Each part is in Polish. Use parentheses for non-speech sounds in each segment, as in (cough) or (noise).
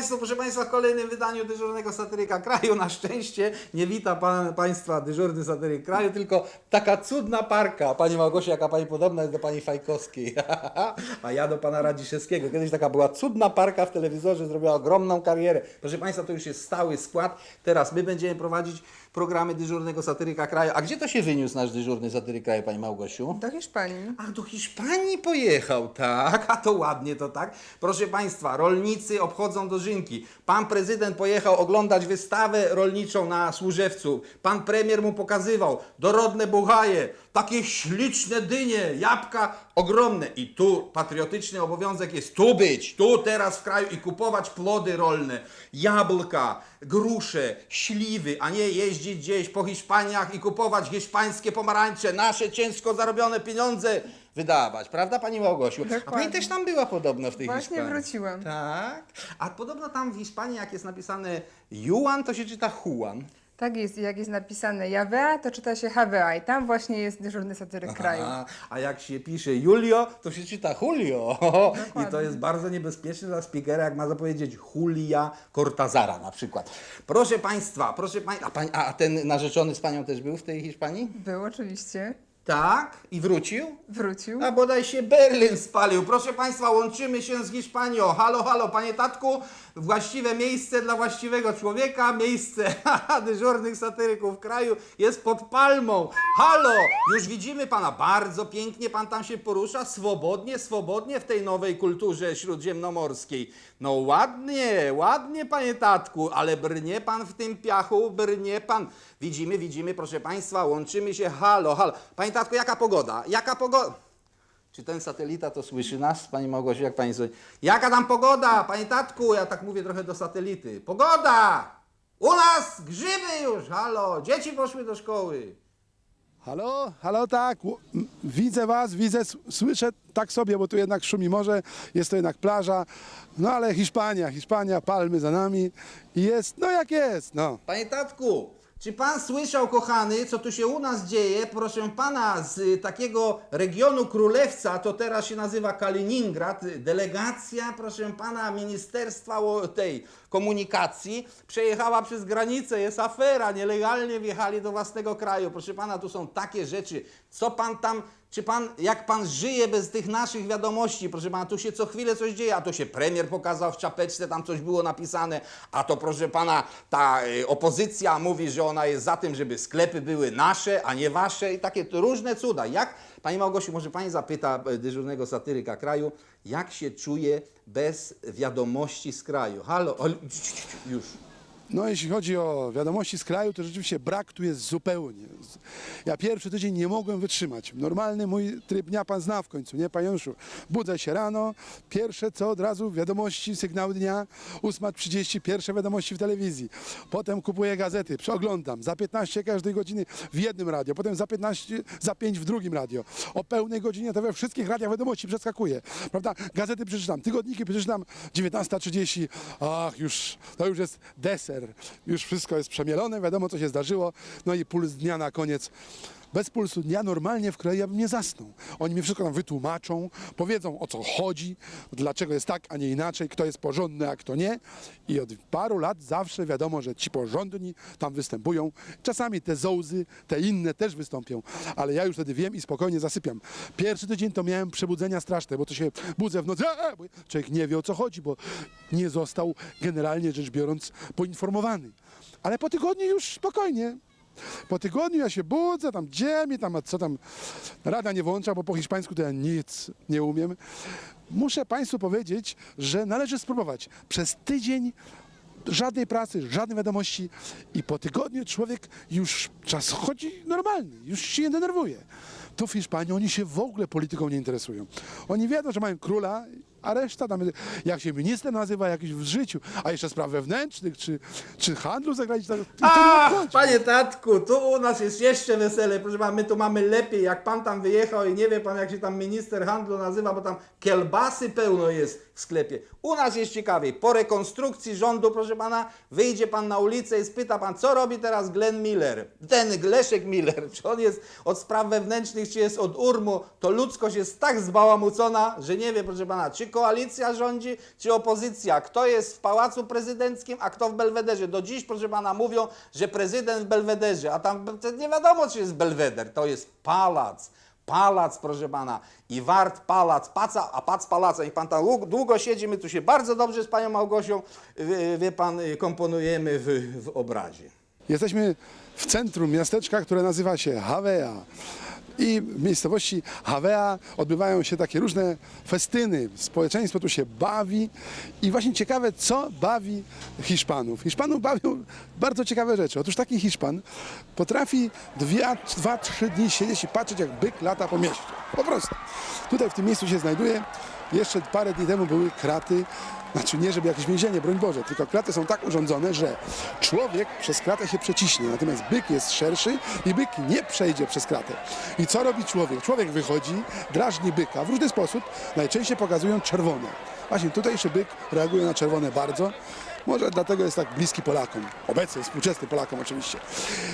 Państwu. Proszę Państwa, w kolejnym wydaniu dyżurnego satyryka kraju. Na szczęście nie wita pan, Państwa dyżurny satyryk kraju, tylko taka cudna parka. Pani Małgosia, jaka Pani podobna jest do Pani Fajkowskiej. (laughs) A ja do Pana Radziszewskiego. Kiedyś taka była cudna parka w telewizorze, zrobiła ogromną karierę. Proszę Państwa, to już jest stały skład. Teraz my będziemy prowadzić programy dyżurnego satyryka kraju. A gdzie to się wyniósł nasz dyżurny satyryk kraju, Pani Małgosiu? Do Hiszpanii. Ach, do Hiszpanii pojechał, tak? A to ładnie to tak. Proszę Państwa, rolnicy obchodzą dożynki. Pan prezydent pojechał oglądać wystawę rolniczą na Służewcu. Pan premier mu pokazywał dorodne buchaje, takie śliczne dynie, jabłka ogromne. I tu patriotyczny obowiązek jest tu być, tu teraz w kraju i kupować plody rolne, jabłka, grusze, śliwy, a nie jeździć gdzieś po Hiszpaniach i kupować hiszpańskie pomarańcze, nasze ciężko zarobione pieniądze wydawać, prawda Pani Małgosiu? A Pani Dokładnie. też tam była podobno w tej Właśnie Hiszpanii. wróciłam. Tak. A podobno tam w Hiszpanii jak jest napisane Juan, to się czyta Juan. Tak jest, jak jest napisane Javea, to czyta się Havea i tam właśnie jest dyżurny satyryk kraju. A, a jak się pisze Julio, to się czyta Julio. (laughs) I to Dokładnie. jest bardzo niebezpieczne dla speakera, jak ma zapowiedzieć Julia Cortazara na przykład. Proszę Państwa, proszę Państwa, a, pań, a ten narzeczony z Panią też był w tej Hiszpanii? Był oczywiście. Tak. I wrócił? Wrócił. A bodaj się Berlin spalił. Proszę Państwa, łączymy się z Hiszpanią. Halo, halo, Panie Tatku, właściwe miejsce dla właściwego człowieka, miejsce (laughs) dyżurnych satyryków kraju jest pod palmą. Halo, już widzimy Pana, bardzo pięknie Pan tam się porusza, swobodnie, swobodnie w tej nowej kulturze śródziemnomorskiej. No ładnie, ładnie Panie Tatku, ale brnie Pan w tym piachu, brnie Pan. Widzimy, widzimy, proszę Państwa, łączymy się, halo, halo. Panie Tatku, jaka pogoda? Jaka pogoda? Czy ten satelita to słyszy nas, Pani Małgosiu, jak Pani sobie... Jaka tam pogoda, Panie Tatku? Ja tak mówię trochę do satelity. Pogoda! U nas grzyby już, halo, dzieci poszły do szkoły. Halo, halo, tak, m, widzę was, widzę, s- słyszę tak sobie, bo tu jednak szumi morze, jest to jednak plaża, no ale Hiszpania, Hiszpania, palmy za nami i jest, no jak jest, no. Panie Tatku, czy Pan słyszał, kochany, co tu się u nas dzieje? Proszę Pana, z takiego regionu Królewca, to teraz się nazywa Kaliningrad, delegacja, proszę Pana, Ministerstwa tej Komunikacji przejechała przez granicę, jest afera, nielegalnie wjechali do własnego kraju. Proszę Pana, tu są takie rzeczy. Co Pan tam, czy Pan, jak Pan żyje bez tych naszych wiadomości? Proszę Pana, tu się co chwilę coś dzieje, a to się premier pokazał w czapeczce, tam coś było napisane, a to proszę Pana, ta y, opozycja mówi, że ona jest za tym, żeby sklepy były nasze, a nie wasze i takie różne cuda. Jak, Pani Małgosiu, może Pani zapyta y, dyżurnego satyryka kraju, jak się czuje bez wiadomości z kraju? Halo, o, już. No jeśli chodzi o wiadomości z kraju, to rzeczywiście brak tu jest zupełnie. Ja pierwszy tydzień nie mogłem wytrzymać. Normalny mój tryb dnia pan zna w końcu, nie Januszu? Budzę się rano, pierwsze co od razu wiadomości, sygnały dnia, 8.30, pierwsze wiadomości w telewizji. Potem kupuję gazety, przeoglądam, za 15 każdej godziny w jednym radio, potem za 15, za 5 w drugim radio. O pełnej godzinie to we wszystkich radiach wiadomości przeskakuję, prawda? Gazety przeczytam, tygodniki przeczytam, 19.30, ach już, to już jest deser, już wszystko jest przemielone, wiadomo co się zdarzyło, no i puls dnia na koniec. Bez pulsu dnia normalnie w kraju ja bym nie zasnął. Oni mi wszystko tam wytłumaczą, powiedzą o co chodzi, dlaczego jest tak, a nie inaczej, kto jest porządny, a kto nie. I od paru lat zawsze wiadomo, że ci porządni tam występują. Czasami te zołzy, te inne też wystąpią, ale ja już wtedy wiem i spokojnie zasypiam. Pierwszy tydzień to miałem przebudzenia straszne, bo to się budzę w nocy, a, bo człowiek nie wie o co chodzi, bo nie został generalnie rzecz biorąc poinformowany. Ale po tygodniu już spokojnie, po tygodniu ja się budzę, tam gdzie tam, co tam, rada nie włącza, bo po hiszpańsku to ja nic nie umiem. Muszę Państwu powiedzieć, że należy spróbować. Przez tydzień żadnej pracy, żadnej wiadomości i po tygodniu człowiek już czas chodzi normalny, już się nie denerwuje. Tu w Hiszpanii oni się w ogóle polityką nie interesują. Oni wiedzą, że mają króla, a reszta tam, jak się minister nazywa jakiś w życiu, a jeszcze spraw wewnętrznych, czy, czy handlu zagranicznego, obchodzi. panie tatku, tu u nas jest jeszcze wesele, proszę pana, my tu mamy lepiej, jak pan tam wyjechał i nie wie pan, jak się tam minister handlu nazywa, bo tam kielbasy pełno jest w sklepie. U nas jest ciekawiej, po rekonstrukcji rządu, proszę pana, wyjdzie pan na ulicę i spyta pan, co robi teraz Glenn Miller, ten Leszek Miller, czy on jest od spraw wewnętrznych, czy jest od urmu, to ludzkość jest tak zbałamucona, że nie wie, proszę pana, czy koalicja rządzi, czy opozycja, kto jest w Pałacu Prezydenckim, a kto w Belwederze. Do dziś, proszę pana, mówią, że prezydent w Belwederze, a tam nie wiadomo, czy jest Belweder, to jest pałac. Palac, proszę pana, i wart pałac, paca, a pac pałaca. Niech pan tam dłu- długo siedzi, my tu się bardzo dobrze z panią Małgosią, wie, wie pan, y, komponujemy w, w obrazie. Jesteśmy w centrum miasteczka, które nazywa się Havea. I w miejscowości Havea odbywają się takie różne festyny. Społeczeństwo tu się bawi i właśnie ciekawe, co bawi Hiszpanów. Hiszpanów bawią bardzo ciekawe rzeczy. Otóż taki Hiszpan potrafi dwie, dwa, trzy dni siedzieć i patrzeć, jak byk lata po mieście. Po prostu. Tutaj w tym miejscu się znajduje. Jeszcze parę dni temu były kraty znaczy nie, żeby jakieś więzienie, broń Boże, tylko kraty są tak urządzone, że człowiek przez kratę się przeciśnie, natomiast byk jest szerszy i byk nie przejdzie przez kratę. I co robi człowiek? Człowiek wychodzi, drażni byka w różny sposób, najczęściej pokazują czerwone. Właśnie tutejszy byk reaguje na czerwone bardzo, może dlatego jest tak bliski Polakom, obecny, współczesny Polakom oczywiście,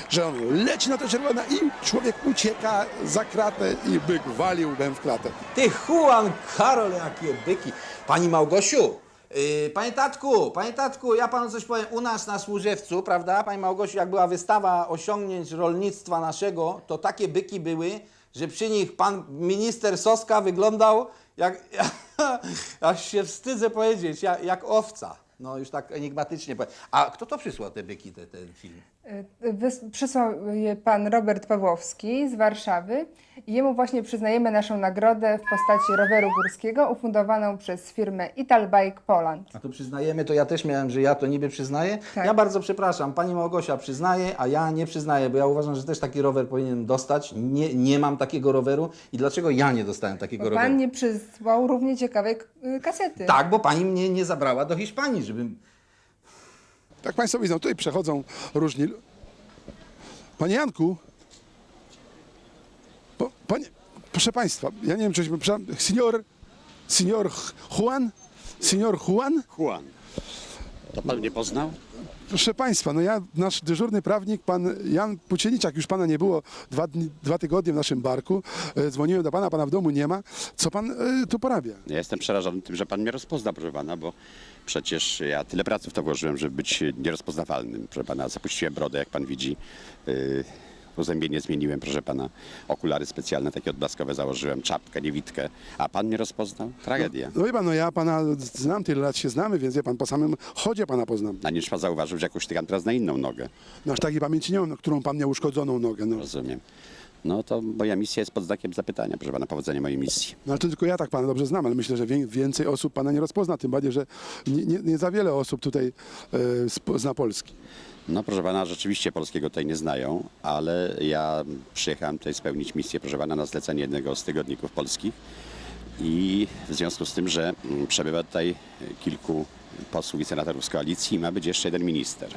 że on leci na to czerwone i człowiek ucieka za kratę i byk wali łbem w klatę. Ty Juan Karol, jakie byki. Pani Małgosiu, yy, panie tatku, panie tatku, ja panu coś powiem. U nas na Służewcu, prawda, pani Małgosiu, jak była wystawa osiągnięć rolnictwa naszego, to takie byki były, że przy nich pan minister Soska wyglądał jak, (laughs) aż się wstydzę powiedzieć, jak, jak owca. No już tak enigmatycznie. A kto to przysłał te byki, te, ten film? Wys- Przysłał je pan Robert Pawłowski z Warszawy i jemu właśnie przyznajemy naszą nagrodę w postaci roweru górskiego ufundowaną przez firmę Italbike Poland. A to przyznajemy, to ja też miałem, że ja to niby przyznaję. Tak. Ja bardzo przepraszam, pani Małgosia przyznaje, a ja nie przyznaję, bo ja uważam, że też taki rower powinienem dostać. Nie, nie mam takiego roweru i dlaczego ja nie dostałem takiego Bo roweru? pan nie przysłał równie ciekawej kasety. Tak, bo pani mnie nie zabrała do Hiszpanii, żebym... Tak Państwo widzą, tutaj przechodzą różni. Panie Janku, po, panie, proszę Państwa, ja nie wiem, czy przepraszam, senior, senior Juan, senior Juan, Juan. To pan mnie poznał? proszę Państwa, no ja, nasz dyżurny prawnik, pan Jan Pucieniczak, już Pana nie było dwa, dni, dwa tygodnie w naszym barku, e, dzwoniłem do Pana, Pana w domu nie ma, co Pan e, tu porabia? Ja jestem przerażony tym, że pan mnie rozpozna, proszę pana, bo przecież ja tyle pracy w to włożyłem, żeby być nierozpoznawalnym. Proszę pana, zapuściłem brodę, jak pan widzi. Yy, uzębienie zmieniłem, proszę pana. Okulary specjalne, takie odblaskowe założyłem, czapkę, niewidkę. A pan mnie rozpoznał? Tragedia. No wie Pan, no ja Pana znam, tyle lat się znamy, więc wie Pan, po samym chodzie Pana poznam. Na niż pan zauważył, że jakoś tykam teraz na inną nogę. No aż takiej pamięci nie mam, no, którą Pan miał uszkodzoną nogę, no. Rozumiem. No to moja misja jest pod znakiem zapytania, proszę pana, powodzenia mojej misji. No ale to tylko ja tak pana dobrze znam, ale myślę, że wię- więcej osób pana nie rozpozna, tym bardziej, że nie, nie, nie za wiele osób tutaj e, zna Polski. No proszę pana, rzeczywiście polskiego tutaj nie znają, ale ja przyjechałem tutaj spełnić misję, proszę pana, na zlecenie jednego z tygodników polskich i w związku z tym, że mm, przebywa tutaj kilku posłów i senatorów z koalicji i ma być jeszcze jeden minister.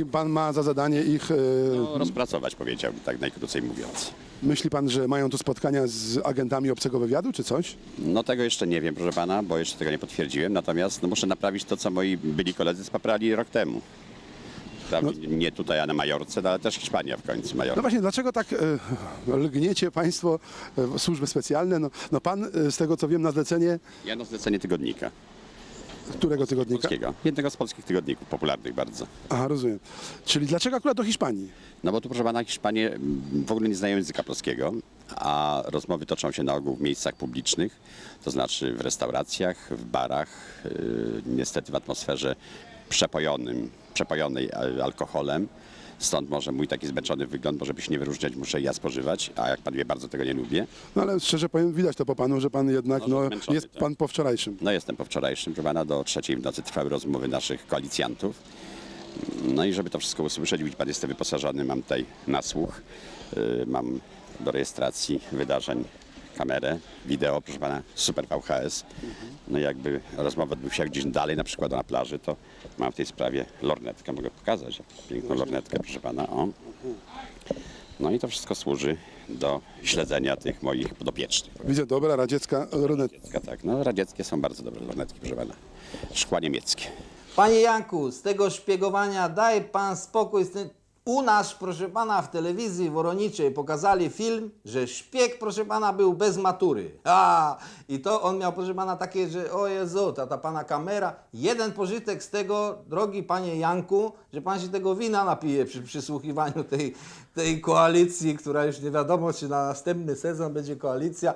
I pan ma za zadanie ich, e, no, rozpracować, powiedziałbym, tak najkrócej mówiąc. Myśli pan, że mają tu spotkania z agentami obcego wywiadu, czy coś? No tego jeszcze nie wiem, proszę pana, bo jeszcze tego nie potwierdziłem, natomiast no, muszę naprawić to, co moi byli koledzy spaprali rok temu. Wprawdzie Nie tutaj, a na Majorce, no, ale też Hiszpania w końcu, No Majorka. właśnie, dlaczego tak e, lgniecie państwo e, w służby specjalne? No, no pan, e, z tego co wiem, na zlecenie Ja na zlecenie tygodnika. Którego tygodnika? polskiego. Jednego z polskich tygodników, popularnych bardzo. Aha, rozumiem. Czyli dlaczego akurat do Hiszpanii? No bo tu, proszę pana, Hiszpanie mm, w ogóle nie znają języka polskiego, a rozmowy toczą się na ogół w miejscach publicznych, to znaczy w restauracjach, w barach, yy, niestety w atmosferze przepojonym, przepojonej al- alkoholem. Stąd może mój taki zmęczony wygląd, bo żeby się nie wyróżniać, muszę ja spożywać, a jak pan wie, bardzo tego nie lubię. No ale szczerze powiem, widać to po panu, że pan jednak, No, no, że zmęczony, jest tak. pan po wczorajszym. No jestem po wczorajszym, proszę pana, do trzeciej w nocy trwały rozmowy naszych koalicjantów. No i żeby to wszystko usłyszeć, widzi pan, jestem wyposażony, mam tutaj nasłuch, yy, mam do rejestracji wydarzeń kamerę, wideo, proszę pana, super VHS. No i jakby rozmowa odbyła się gdzieś dalej, na przykład na plaży, to mam w tej sprawie lornetkę, mogę pokazać, piękną lornetkę, proszę pana, o. No i to wszystko służy do śledzenia tych moich podopiecznych. Widzę, dobra, radziecka. Radziecka, tak. No radzieckie są bardzo dobre lornetki, proszę pana. Szkła niemieckie. Panie Janku, z tego szpiegowania daj pan spokój z tym... U nas, proszę pana, w telewizji woroniczej pokazali film, że szpieg, proszę pana, był bez matury. A, i to on miał, proszę pana, takie, że o Jezu, ta, ta pana kamera. Jeden pożytek z tego, drogi panie Janku, że pan się tego wina napije przy przysłuchiwaniu tej, tej koalicji, która już nie wiadomo, czy na następny sezon będzie koalicja.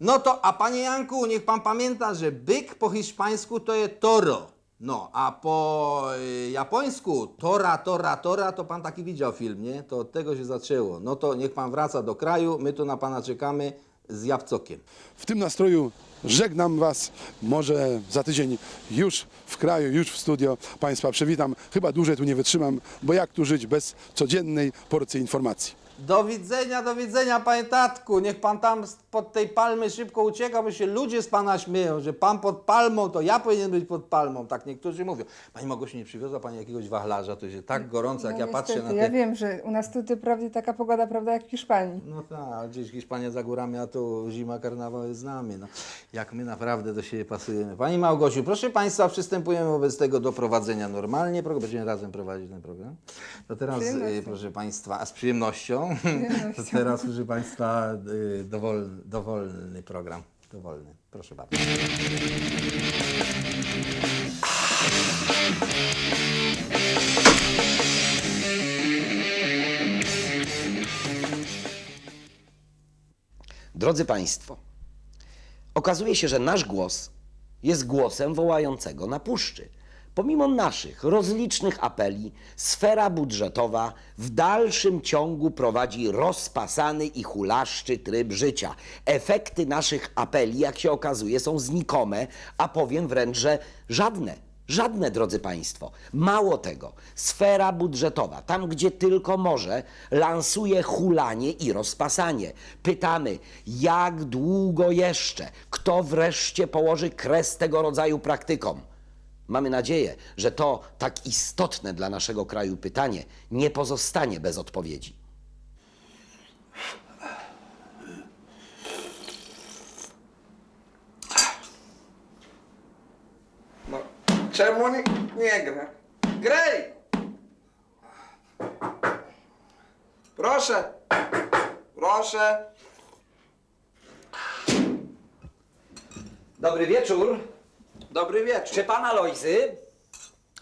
No to, a panie Janku, niech pan pamięta, że byk po hiszpańsku to jest toro. No, a po y, japońsku tora, tora, tora, to pan taki widział film, nie? To od tego się zaczęło. No to niech pan wraca do kraju, my tu na pana czekamy z jabłcokiem. W tym nastroju żegnam Was. Może za tydzień już w kraju, już w studio Państwa przywitam. Chyba dłużej tu nie wytrzymam, bo jak tu żyć bez codziennej porcji informacji. Do widzenia, do widzenia, panie tatku. Niech pan tam pod tej palmy szybko ucieka, bo się ludzie z pana śmieją, że pan pod palmą, to ja powinien być pod palmą. Tak niektórzy mówią. Pani Mogosiu, nie przywiozła pani jakiegoś wachlarza, to się tak gorąco, jak No ja patrzę na niestety, te... Ja wiem, że u nas tutaj prawie taka pogoda, prawda, jak w Hiszpanii. No tak, gdzieś Hiszpania za górami, a tu zima, karnawał jest z nami. No. Jak my naprawdę do siebie pasujemy. Pani Małgosiu, proszę Państwa, przystępujemy wobec tego do prowadzenia normalnie. Będziemy razem prowadzić ten program. To teraz, y, proszę Państwa, a z przyjemnością. przyjemnością. (laughs) To teraz, proszę Państwa, y, dowol, dowolny program. Dowolny. Proszę bardzo. Drodzy Państwo, okazuje się, że nasz głos jest głosem wołającego na puszczy. Pomimo naszych rozlicznych apeli, sfera budżetowa w dalszym ciągu prowadzi rozpasany i hulaszczy tryb życia. Efekty naszych apeli, jak się okazuje, są znikome, a powiem wręcz, że żadne. Żadne, drodzy Państwo. Mało tego, sfera budżetowa, tam gdzie tylko może, lansuje hulanie i rozpasanie. Pytamy, jak długo jeszcze? Kto wreszcie położy kres tego rodzaju praktykom? Mamy nadzieję, że to tak istotne dla naszego kraju pytanie nie pozostanie bez odpowiedzi. No, czemu nie, nie gra? Grej! Proszę! Proszę! Dobry wieczór. Dobry wieczór. Czy pan Alojzy?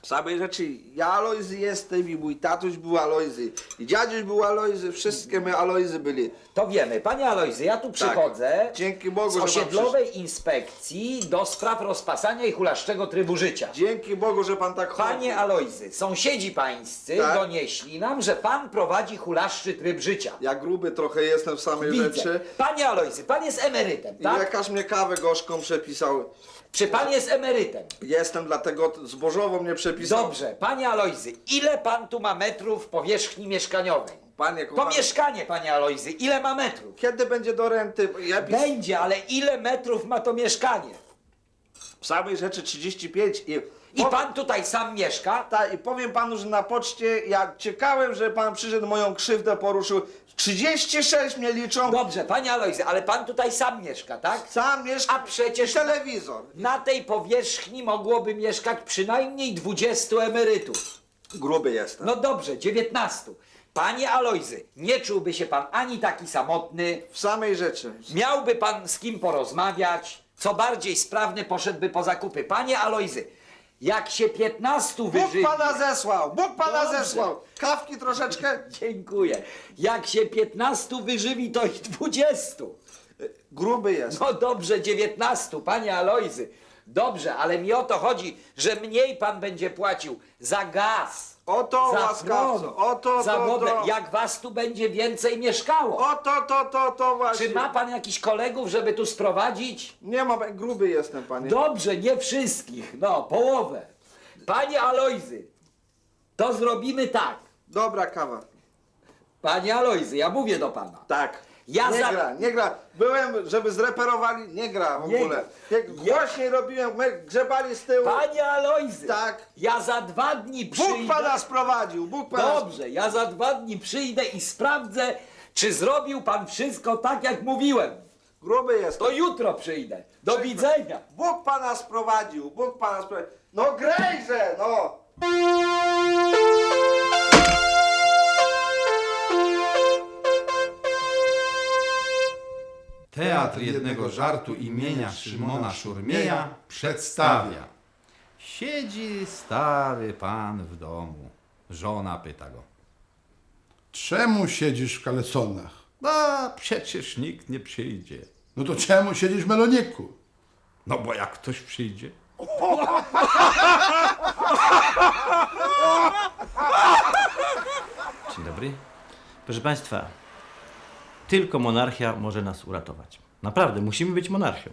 Samej rzeczy, ja Alojzy jestem i mój tatuś był Alojzy. I dziaduś był Alojzy, wszystkie my Alojzy byli. To wiemy. Panie Alojzy, ja tu przychodzę Dzięki Bogu, z że pan osiedlowej inspekcji do spraw rozpasania i hulaszczego trybu życia. Dzięki Bogu, że pan tak Panie Alojzy, sąsiedzi pańscy Tak. donieśli nam, że pan prowadzi hulaszczy tryb życia. Ja gruby trochę jestem w samej Widzę. rzeczy. Panie Alojzy, pan jest emerytem, I tak? lekarz mnie kawę gorzką przepisał. Czy pan jest emerytem? Jestem, dlatego t- zbożowo mnie przepisał. Dobrze, panie Alojzy, ile pan tu ma metrów powierzchni mieszkaniowej? Panie To kochany, mieszkanie, panie Alojzy, ile ma metrów? kiedy będzie do renty? Ja pis... Będzie, ale ile metrów ma to mieszkanie? W samej rzeczy 35 i... I pan tutaj sam mieszka? Tak, i powiem panu, że na poczcie ja ciekałem, że pan przyszedł, moją krzywdę poruszył. 36 mnie liczą. Dobrze, panie Alojzy, ale pan tutaj sam mieszka, tak? Sam mieszka. A przecież- telewizor. Na tej powierzchni mogłoby mieszkać przynajmniej 20 emerytów. Gruby jestem. No dobrze, 19. Panie Alojzy, nie czułby się pan ani taki samotny, W samej rzeczy. miałby pan z kim porozmawiać, co bardziej sprawny poszedłby po zakupy. Panie Alojzy, jak się 15 Bóg wyżywi... pana zesłał, Bóg pana Dobrze. zesłał. Kawki troszeczkę. (laughs) Dziękuję. Jak się 15 wyżywi, to i 20. Gruby jest. No dobrze, 19, panie Alojzy. Dobrze, ale mi o to chodzi, że mniej pan będzie płacił za gaz. Oto za łaskawco, prąd, oto za to, wodę. to. Jak was tu będzie więcej mieszkało? Oto to, to, to właśnie. Czy ma pan jakichś kolegów, żeby tu sprowadzić? Nie ma, gruby jestem, panie. Dobrze, nie wszystkich. No, połowę. Panie Alojzy, to zrobimy tak. Dobra kawa. Panie Alojzy, ja mówię do pana. Tak. Ja nie za- gra, nie gra. Byłem, żeby zreperowali, nie gra w Nie ogóle. Jak głośniej robiłem, my grzebali z tyłu. Panie Alojzy, Tak. ja za dwa dni przyjdę. Bóg pana sprowadził, Bóg pana Dobrze, ja za dwa dni przyjdę i sprawdzę, czy zrobił pan wszystko tak, jak mówiłem. Gruby jest. To jutro przyjdę. Do widzenia. Bóg pana sprowadził, Bóg pana sprowadził. No grejże, Teatr jednego żartu imienia Szymona Szurmieja przedstawia. Siedzi stary pan w domu. Żona pyta go. Czemu siedzisz w kalesonach? A przecież nikt nie przyjdzie. No to czemu siedzisz w meloniku? No bo jak ktoś przyjdzie. Dzień dobry. Proszę Państwa, tylko monarchia może nas uratować. Naprawdę, musimy być monarchią.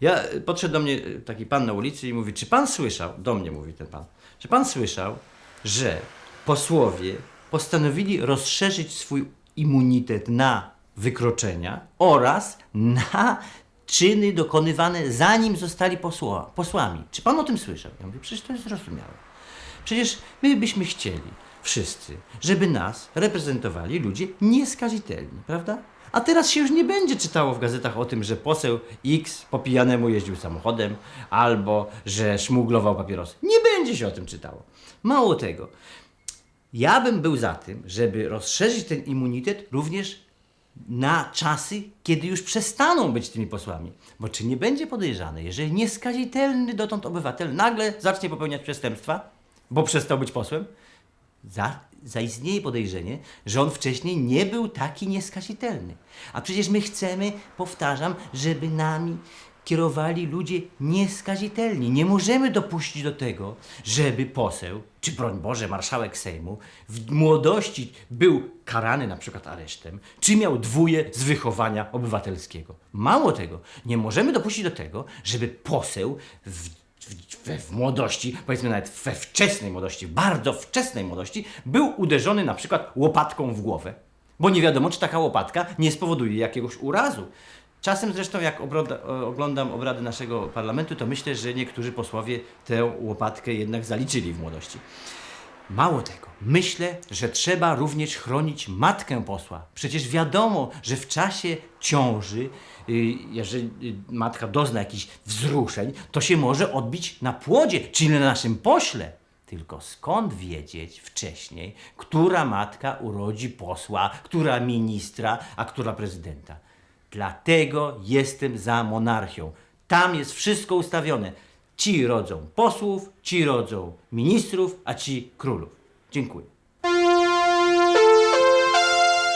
Ja e, podszedł do mnie e, taki pan na ulicy i mówi, czy pan słyszał, do mnie mówi ten pan, czy pan słyszał, że posłowie postanowili rozszerzyć swój immunitet na wykroczenia oraz na czyny dokonywane zanim zostali posła, posłami. Czy pan o tym słyszał? Ja mówię, przecież to jest zrozumiałe. Przecież my byśmy chcieli, wszyscy, żeby nas reprezentowali ludzie nieskazitelni, prawda? A teraz się już nie będzie czytało w gazetach o tym, że poseł X po pijanemu jeździł samochodem albo że szmuglował papierosy. Nie będzie się o tym czytało. Mało tego, ja bym był za tym, żeby rozszerzyć ten immunitet również na czasy, kiedy już przestaną być tymi posłami. Bo czy nie będzie podejrzane, jeżeli nieskazitelny dotąd obywatel nagle zacznie popełniać przestępstwa, bo przestał być posłem, za, zaistnieje podejrzenie, że on wcześniej nie był taki nieskazitelny. A przecież my chcemy, powtarzam, żeby nami kierowali ludzie nieskazitelni. Nie możemy dopuścić do tego, żeby poseł, czy broń Boże, marszałek Sejmu w młodości był karany na przykład aresztem, czy miał dwóje z wychowania obywatelskiego. Mało tego, nie możemy dopuścić do tego, żeby poseł w we, w młodości, powiedzmy nawet we wczesnej młodości, bardzo wczesnej młodości, był uderzony na przykład łopatką w głowę. Bo nie wiadomo, czy taka łopatka nie spowoduje jakiegoś urazu. Czasem zresztą, jak obroda, oglądam obrady naszego parlamentu, to myślę, że niektórzy posłowie tę łopatkę jednak zaliczyli w młodości. Mało tego, myślę, że trzeba również chronić matkę posła. Przecież wiadomo, że w czasie ciąży, y, jeżeli y, matka dozna jakichś wzruszeń, to się może odbić na płodzie, czyli na naszym pośle. Tylko skąd wiedzieć wcześniej, która matka urodzi posła, która ministra, a która prezydenta? Dlatego jestem za monarchią. Tam jest wszystko ustawione. Ci rodzą posłów, ci rodzą ministrów, a ci królów. Dziękuję.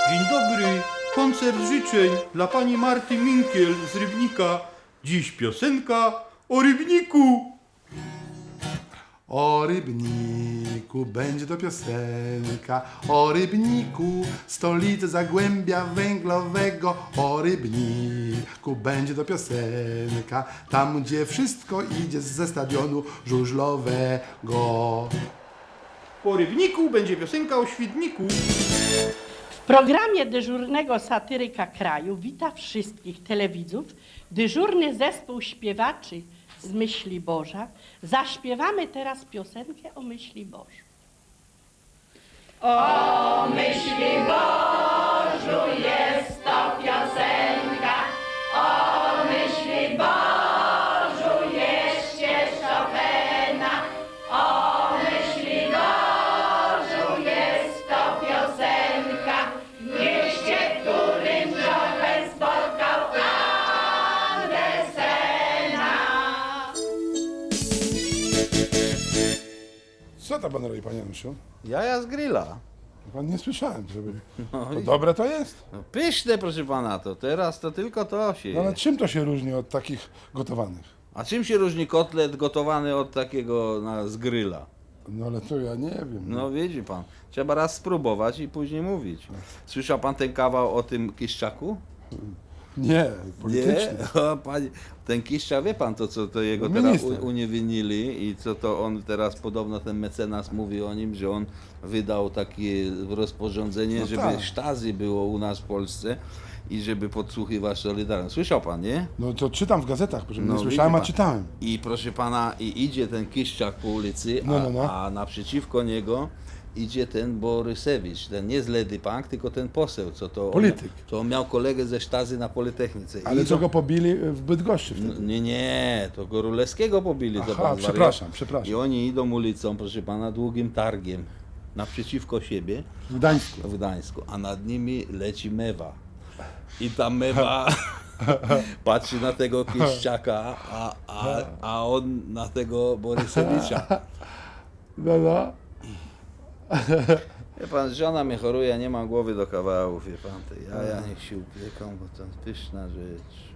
Dzień dobry, koncert życzeń dla pani Marty Minkiel z Rybnika. Dziś piosenka o Rybniku. O rybniku będzie to piosenka, o rybniku, stolicy Zagłębia Węglowego. O rybniku będzie to piosenka, tam gdzie wszystko idzie ze stadionu żużlowego. Po Rybniku będzie piosenka o Świdniku. W programie dyżurnego satyryka kraju wita wszystkich telewidzów dyżurny zespół śpiewaczy z Myśli Boża. Zaśpiewamy teraz piosenkę o Myśli Bożu. O Myśli Bożu To pan robi, panie Januszu? Jaja z grilla. Pan nie słyszałem, żeby... To dobre to jest? No, pyszne, proszę pana, to teraz to tylko to się. No ale czym to się różni od takich gotowanych? A czym się różni kotlet gotowany od takiego na, z grilla? No ale to ja nie wiem. No widzi pan, trzeba raz spróbować i później mówić. Słyszał pan ten kawał o tym kiszczaku? Nie, polityczny. Nie, o, panie, ten Kiszczak, wie pan to, co to jego No, teraz minister. u- uniewinili i co to on teraz, podobno ten mecenas mówi o nim, że on wydał takie rozporządzenie, No żeby tak. sztazy było u nas w Polsce i żeby podsłuchiwać Solidarność. Słyszał pan, nie? No to czytam w gazetach, proszę, No, nie słyszałem, widzi a pan. czytałem. I proszę pana, i idzie ten Kiszczak po ulicy, a, No, no, no. a naprzeciwko niego idzie ten Borysewicz, ten nie z Lady Punk, tylko ten poseł, co to... Polityk. On, to on miał kolegę ze sztazy na Politechnice. Ale I co to- go pobili w Bydgoszczy wtedy? N- Nie, nie, to Gorulewskiego pobili. Aha, pan przepraszam, przepraszam. I oni idą ulicą, proszę pana, długim targiem naprzeciwko siebie W Gdańsku. w Gdańsku, a nad nimi leci mewa. I ta mewa (laughs) Patrzy na tego Kieszczaka, a, a, a on na tego Borysewicza. No, no. (laughs) Wie pan, żona mnie choruje, nie mam głowy do kawałów, wie pan, te jaja niech się upieką, bo to pyszna rzecz.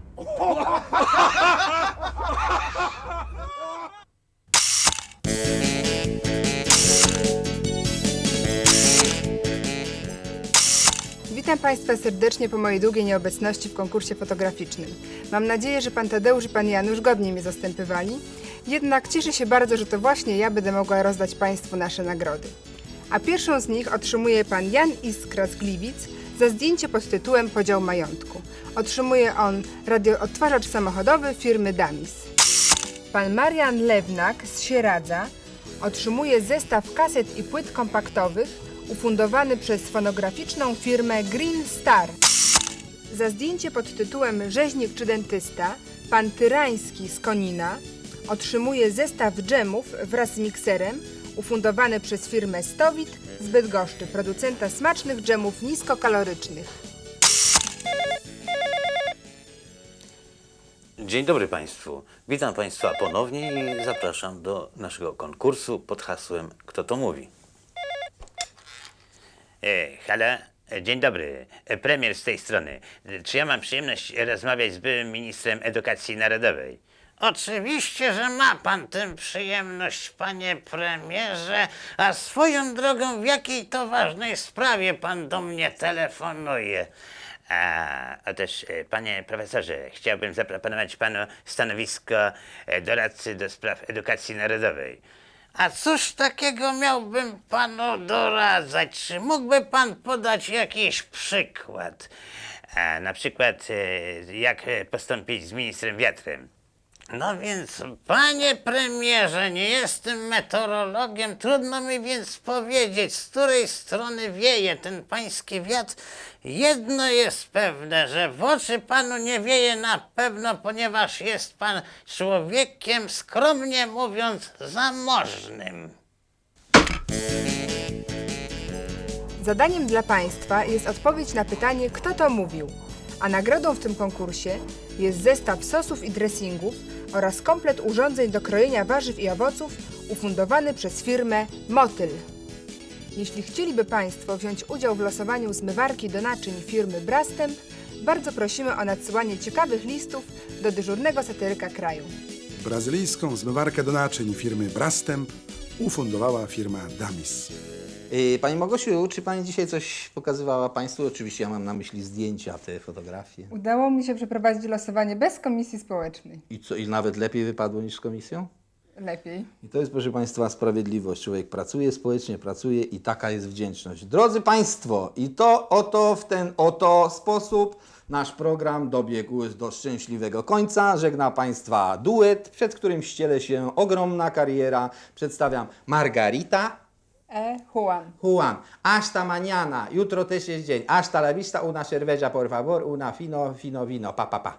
Witam Państwa serdecznie po mojej długiej nieobecności w konkursie fotograficznym. Mam nadzieję, że Pan Tadeusz i Pan Janusz godnie mnie zastępywali. Jednak cieszę się bardzo, że to właśnie ja będę mogła rozdać Państwu nasze nagrody. A pierwszą z nich otrzymuje Pan Jan Iskra z Gliwic za zdjęcie pod tytułem Podział majątku. Otrzymuje on radioodtwarzacz samochodowy firmy Damis. Pan Marian Lewnak z Sieradza otrzymuje zestaw kaset i płyt kompaktowych ufundowany przez fonograficzną firmę Green Star. Za zdjęcie pod tytułem Rzeźnik czy dentysta pan Tyrański z Konina otrzymuje zestaw dżemów wraz z mikserem ufundowany przez firmę Stowit z Bydgoszczy, producenta smacznych dżemów niskokalorycznych. Dzień dobry Państwu. Witam Państwa ponownie i zapraszam do naszego konkursu pod hasłem Kto to mówi? E, halo, E, dzień dobry. E, Premier z tej strony. Czy ja mam przyjemność rozmawiać z byłym ministrem edukacji narodowej? Oczywiście, że ma pan tę przyjemność, panie premierze, a swoją drogą w jakiej to ważnej sprawie pan do mnie telefonuje? A, otóż, e, panie profesorze, chciałbym zaproponować panu stanowisko e, doradcy do spraw edukacji narodowej. A cóż takiego miałbym panu doradzać? Czy mógłby pan podać jakiś przykład? A, na przykład, e, jak e, postąpić z ministrem wiatrem? No więc, panie premierze, nie jestem meteorologiem, trudno mi więc powiedzieć, z której strony wieje ten pański wiatr. Jedno jest pewne, że w oczy panu nie wieje na pewno, ponieważ jest pan człowiekiem, skromnie mówiąc, zamożnym. Zadaniem dla Państwa jest odpowiedź na pytanie, kto to mówił. A nagrodą w tym konkursie jest zestaw sosów i dressingów oraz komplet urządzeń do krojenia warzyw i owoców ufundowany przez firmę Motyl. Jeśli chcieliby Państwo wziąć udział w losowaniu zmywarki do naczyń firmy Brastemp, bardzo prosimy o nadsyłanie ciekawych listów do dyżurnego satyryka kraju. Brazylijską zmywarkę do naczyń firmy Brastemp ufundowała firma Damis. Yy, Pani Mogosiu, czy Pani dzisiaj coś pokazywała Państwu? Oczywiście ja mam na myśli zdjęcia, te fotografie. Udało mi się przeprowadzić losowanie bez komisji społecznej. I co, i nawet lepiej wypadło niż z komisją? Lepiej. I to jest, proszę Państwa, sprawiedliwość. Człowiek pracuje społecznie, pracuje i taka jest wdzięczność. Drodzy Państwo, i to oto w ten oto sposób nasz program dobiegł do szczęśliwego końca. Żegna Państwa duet, przed którym ściele się ogromna kariera. Przedstawiam Margarita, E. Juan. Juan. Hasta mañana. Jutro też jest dzień. Hasta la vista, una cerveza, por favor, una fino, fino vino. Pa, pa, pa.